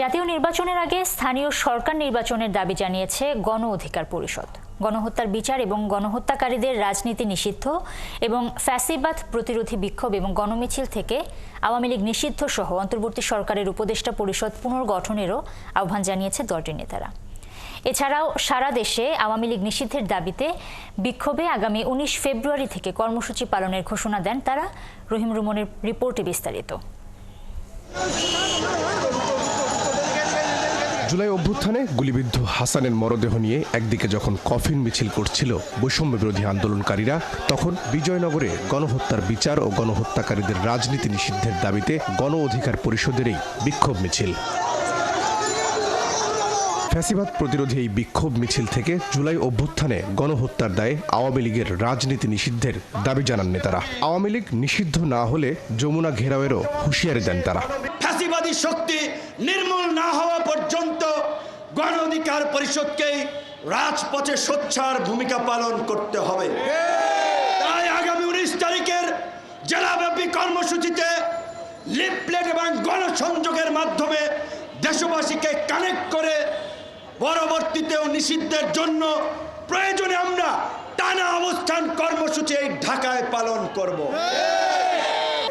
জাতীয় নির্বাচনের আগে স্থানীয় সরকার নির্বাচনের দাবি জানিয়েছে গণ অধিকার পরিষদ। গণহত্যার বিচার এবং গণহত্যাকারীদের রাজনীতি নিষিদ্ধ এবং ফ্যাসিবাদ প্রতিরোধী বিক্ষোভ এবং গণমিছিল থেকে আওয়ামী লীগ নিষিদ্ধ সহ অন্তর্বর্তী সরকারের উপদেষ্টা পরিষদ পুনর্গঠনেরও আহ্বান জানিয়েছে দলটির নেতারা। এছাড়াও সারা দেশে আওয়ামী লীগ নিষিদ্ধের দাবিতে বিক্ষোভে আগামী উনিশ ফেব্রুয়ারি থেকে কর্মসূচি পালনের ঘোষণা দেন তারা। রহিম রুমনের রিপোর্টে বিস্তারিত। জুলাই অভ্যুত্থানে গুলিবিদ্ধ হাসানের মরদেহ নিয়ে একদিকে যখন কফিন মিছিল করছিল বৈষম্য বিরোধী আন্দোলনকারীরা, তখন বিজয়নগরে গণহত্যার বিচার ও গণহত্যাকারীদের রাজনীতি নিষিদ্ধের দাবিতে গণ অধিকার পরিষদেরই বিক্ষোভ মিছিল। ফ্যাসিবাদ প্রতিরোধী এই বিক্ষোভ মিছিল থেকে জুলাই অভ্যুত্থানে গণহত্যার দায়ে আওয়ামী লীগের রাজনীতি নিষিদ্ধের দাবি জানান নেতারা। আওয়ামী লীগ নিষিদ্ধ না হলে যমুনা ঘেরাওয়েরও হুঁশিয়ারি দেন তারা। ফ্যাসিবাদী শক্তি নির্মূল না হওয়া পর্যন্ত গণ অধিকার পরিষদকেই রাজপথে সোচ্চার ভূমিকা পালন করতে হবে। তাই আগামী উনিশ তারিখের জেলাব্যাপী কর্মসূচিতে লিফলেট এবং গণসংযোগের মাধ্যমে দেশবাসীকে কানেক্ট করে পরবর্তীতেও নিষিদ্ধের জন্য প্রয়োজনে আমরা টানা অবস্থান কর্মসূচি এই ঢাকায় পালন করব।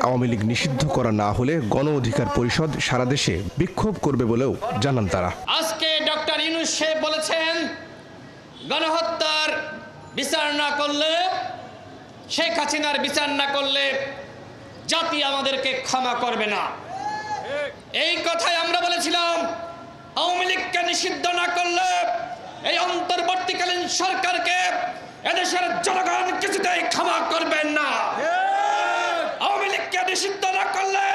আওয়ামী লীগ নিষিদ্ধ করা না হলে গণ অধিকার পরিষদ সারা দেশে বিক্ষোভ করবে বলেও জানান তারা। আজকে ডক্টর ইউনুস সাহেব বলেছেন গণহত্যার বিচার না করলে শেখ হাসিনার বিচার না করলে জাতি আমাদেরকে ক্ষমা করবে না। এই কথাই আমরা বলেছিলাম আওয়ামী লীগকে নিষিদ্ধ না করলে এই অন্তর্বর্তীকালীন সরকারকে এদেশের জনগণ কিছুতেই ক্ষমা করবেন না। আওয়ামী লীগকে নিষিদ্ধ না করলে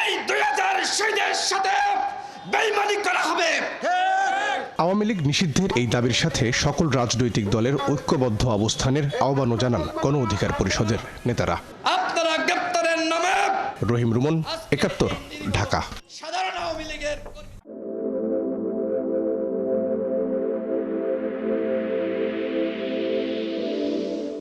এই দুই হাজার শহীদের সাথে বেইমানি করা হবে। আওয়ামী লীগ নিষিদ্ধের এই দাবির সাথে সকল রাজনৈতিক দলের ঐক্যবদ্ধ অবস্থানের আহ্বানও জানান গণ অধিকার পরিষদের নেতারা। আপনারা গ্রেপ্তারের নামে রহিম রুমন একাত্তর ঢাকা।